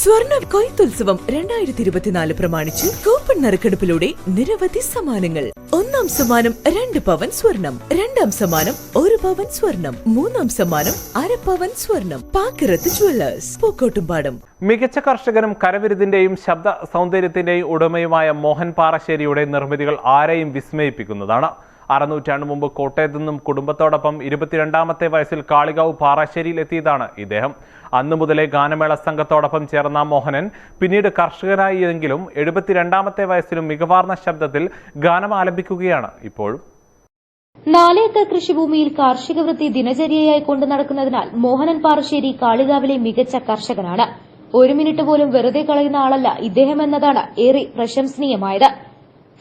സ്വർണ കൊയ്ത്തുത്സവം രണ്ടായിരത്തി ഇരുപത്തിനാല് പ്രമാണിച്ച് കൂപ്പൺ നറുക്കെടുപ്പിലൂടെ നിരവധി സമ്മാനങ്ങൾ. ഒന്നാം സമ്മാനം രണ്ട് പവൻ സ്വർണം രണ്ടാം സമ്മാനം ഒരു പവൻ സ്വർണം മൂന്നാം സമ്മാനം അര പവൻ സ്വർണം. പാക്കിറത്ത് ജുവല്ലേഴ്സ് പൂക്കോട്ടുംപാടം. മികച്ച കർഷകനും കരവിരുതിന്റെയും ശബ്ദ സൗന്ദര്യത്തിന്റെയും ഉടമയുമായ മോഹൻ പാറശ്ശേരിയുടെ നിർമ്മിതികൾ ആരെയും വിസ്മയിപ്പിക്കുന്നതാണ്. അരനൂറ്റാണ്ട് മുമ്പ് കോട്ടയത്തു നിന്നും കുടുംബത്തോടൊപ്പം ഇരുപത്തിരണ്ടാമത്തെ വയസ്സിൽ കാളികാവ് പാറശ്ശേരിയിലെത്തിയതാണ് ഇദ്ദേഹം. അന്നു മുതലേ ഗാനമേള സംഘത്തോടൊപ്പം ചേർന്ന മോഹനൻ പിന്നീട് കർഷകനായി എങ്കിലും എഴുപത്തിരണ്ടാമത്തെ വയസ്സിലും മികവാർന്ന ശബ്ദത്തിൽ ഗാനം ആലപിക്കുകയാണ് ഇപ്പോഴും. നാലേക്കർ കൃഷിഭൂമിയിൽ കാർഷിക വൃത്തി ദിനചര്യയായി കൊണ്ടു നടക്കുന്നതിനാൽ മോഹനൻ പാറശ്ശേരി കാളികാവിലെ മികച്ച കർഷകനാണ്. ഒരു മിനിറ്റ് പോലും വെറുതെ കളയുന്ന ആളല്ല ഇദ്ദേഹം എന്നതാണ് ഏറെ പ്രശംസനീയമായത്.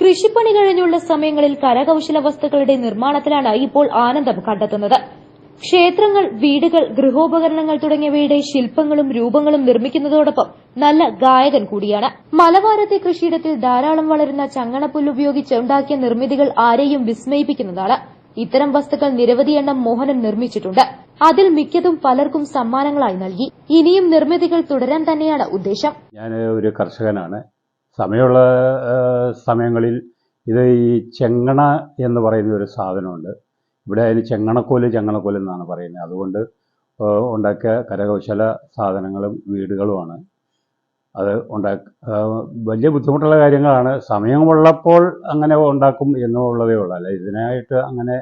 കൃഷിപ്പണി കഴിഞ്ഞുള്ള സമയങ്ങളിൽ കരകൌശല വസ്തുക്കളുടെ നിർമ്മാണത്തിലാണ് ഇപ്പോൾ ആനന്ദം കണ്ടെത്തുന്നത്. ക്ഷേത്രങ്ങൾ വീടുകൾ ഗൃഹോപകരണങ്ങൾ തുടങ്ങിയവയുടെ ശില്പങ്ങളും രൂപങ്ങളും നിർമ്മിക്കുന്നതോടൊപ്പം നല്ല ഗായകൻ കൂടിയാണ്. മലവാരത്തെ കൃഷിയിടത്തിൽ ധാരാളം വളരുന്ന ചങ്ങണപ്പുല്ല് ഉപയോഗിച്ച് ഉണ്ടാക്കിയ നിർമ്മിതികൾ ആരെയും വിസ്മയിപ്പിക്കുന്നതാണ്. ഇത്തരം വസ്തുക്കൾ നിരവധി എണ്ണം മോഹനൻ നിർമ്മിച്ചിട്ടുണ്ട്. അതിൽ മിക്കതും പലർക്കും സമ്മാനങ്ങളായി നൽകി. ഇനിയും നിർമ്മിതികൾ തുടരാൻ തന്നെയാണ് ഉദ്ദേശം. ഞാൻ ഒരു കർഷകനാണ്. സമയമുള്ള സമയങ്ങളിൽ ഇത് ഈ ചെങ്ങണ എന്ന് പറയുന്ന ഒരു സാധനമുണ്ട്. ഇവിടെ അതിന് ചെങ്ങണക്കോൽ ചെങ്ങണക്കോൽ എന്നാണ് പറയുന്നത്. അതുകൊണ്ട് ഉണ്ടാക്കിയ കരകൗശല സാധനങ്ങളും വീടുകളുമാണ്. അത് ഉണ്ടാക്ക വലിയ ബുദ്ധിമുട്ടുള്ള കാര്യങ്ങളാണ്. സമയമുള്ളപ്പോൾ അങ്ങനെ ഉണ്ടാക്കും എന്നുള്ളതേ ഉള്ളൂ. അല്ല ഇതിനായിട്ട് അങ്ങനെ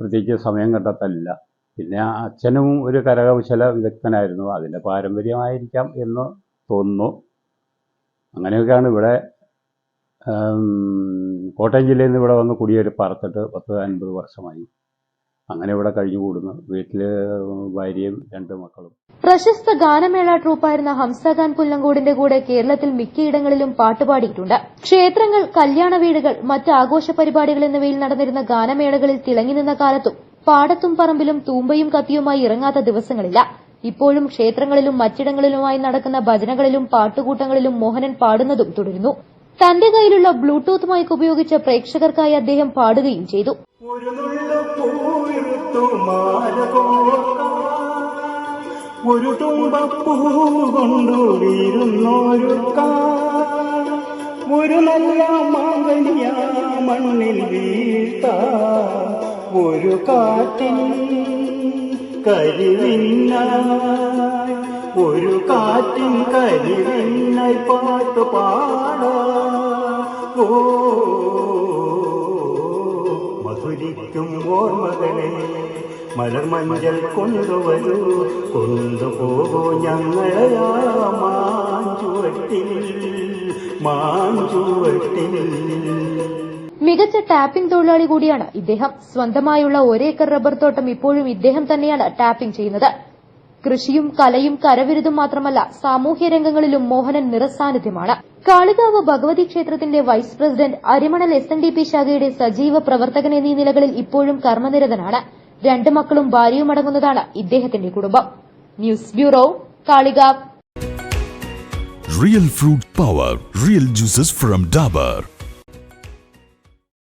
പ്രത്യേകിച്ച് സമയം കണ്ടെത്തലില്ല. പിന്നെ അച്ഛനും ഒരു കരകൗശല വിദഗ്ധനായിരുന്നു. അതിന്റെ പാരമ്പര്യമായിരിക്കാം എന്ന് തോന്നുന്നു. അങ്ങനെയൊക്കെയാണ് ഇവിടെ കോട്ടയം ജില്ലയിൽ നിന്ന് ഇവിടെ വന്ന് കുടിയേറി പാർത്തിട്ട് പത്ത് അൻപത് വർഷമായി. അങ്ങനെ ഇവിടെ കഴിഞ്ഞു കൂടുന്നു വീട്ടിൽ ഭാര്യയും രണ്ട് മക്കളും. പ്രശസ്ത ഗാനമേള ട്രൂപ്പായിരുന്ന ഹംസഖാൻ പുല്ലങ്കോടിന്റെ കൂടെ കേരളത്തിൽ മിക്കയിടങ്ങളിലും പാട്ടുപാടിയിട്ടുണ്ട്. ക്ഷേത്രങ്ങൾ കല്യാണ വീടുകൾ മറ്റ് ആഘോഷ പരിപാടികൾ എന്നിവയിൽ നടന്നിരുന്ന ഗാനമേളകളിൽ തിളങ്ങി നിന്ന കാലത്തും പാടത്തും പറമ്പിലും തൂമ്പയും കത്തിയുമായി ഇറങ്ങാത്ത ദിവസങ്ങളില്ല. ഇപ്പോഴും ക്ഷേത്രങ്ങളിലും മറ്റിടങ്ങളിലുമായി നടക്കുന്ന ഭജനകളിലും പാട്ടുകൂട്ടങ്ങളിലും മോഹനൻ പാടുന്നതും തുടരുന്നു. തന്റെ കയ്യിലുള്ള ബ്ലൂടൂത്ത് മൈക്ക് ഉപയോഗിച്ച് പ്രേക്ഷകർക്കായി അദ്ദേഹം പാടുകയും ചെയ്തു. ഒരു. ഒരു നല്ല മാങ്കനിയ മണ്ണിൽ വീഴ്ത്ത. ഒരു കാറ്റിൻ കരിവിന്നായി ഒരു കാറ്റിൻ കരിവിന്ന പാട്ട് പാട. ഓ മധുരിക്കും ഓർമ്മകളെ മലർമഞ്ചൽ കൊണ്ടുവരൂ. കൊണ്ടുപോകൂ ഞങ്ങളെ മാഞ്ചുവട്ടിൽ മാഞ്ചുവട്ടിൽ. മികച്ച ടാപ്പിംഗ് തൊഴിലാളി കൂടിയാണ് ഇദ്ദേഹം. സ്വന്തമായുള്ള ഒരേക്കർ റബ്ബർ തോട്ടം ഇപ്പോഴും ഇദ്ദേഹം തന്നെയാണ് ടാപ്പിംഗ് ചെയ്യുന്നത്. കൃഷിയും കലയും കരവിരുതും മാത്രമല്ല സാമൂഹ്യ രംഗങ്ങളിലും മോഹനൻ നിറസാന്നിധ്യമാണ്. കാളികാവ് ഭഗവതി ക്ഷേത്രത്തിന്റെ vice president Arimanal S N D P ശാഖയുടെ സജീവ പ്രവർത്തകൻ എന്നീ നിലകളിൽ ഇപ്പോഴും കർമ്മനിരതനാണ്. രണ്ട് മക്കളും ഭാര്യയും അടങ്ങുന്നതാണ് ഇദ്ദേഹത്തിന്റെ കുടുംബം. News bureau Kalikavu. Real fruit power real juices from Dabur.